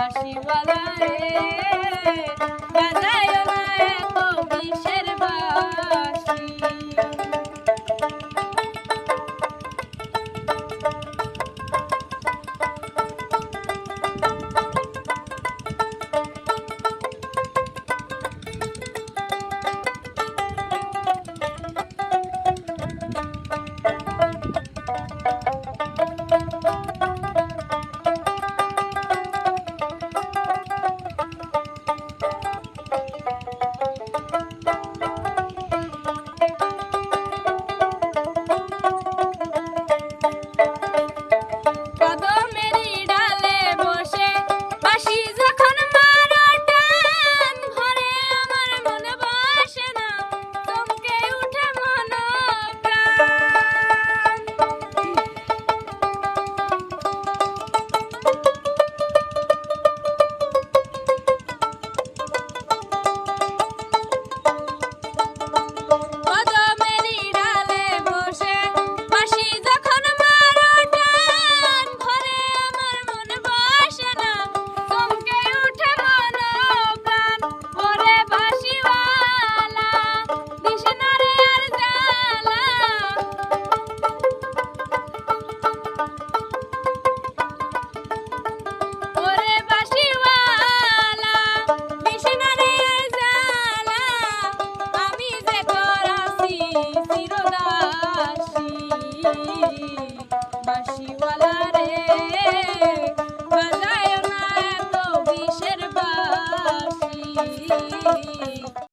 বাঁশি বাজায় বাজায় রে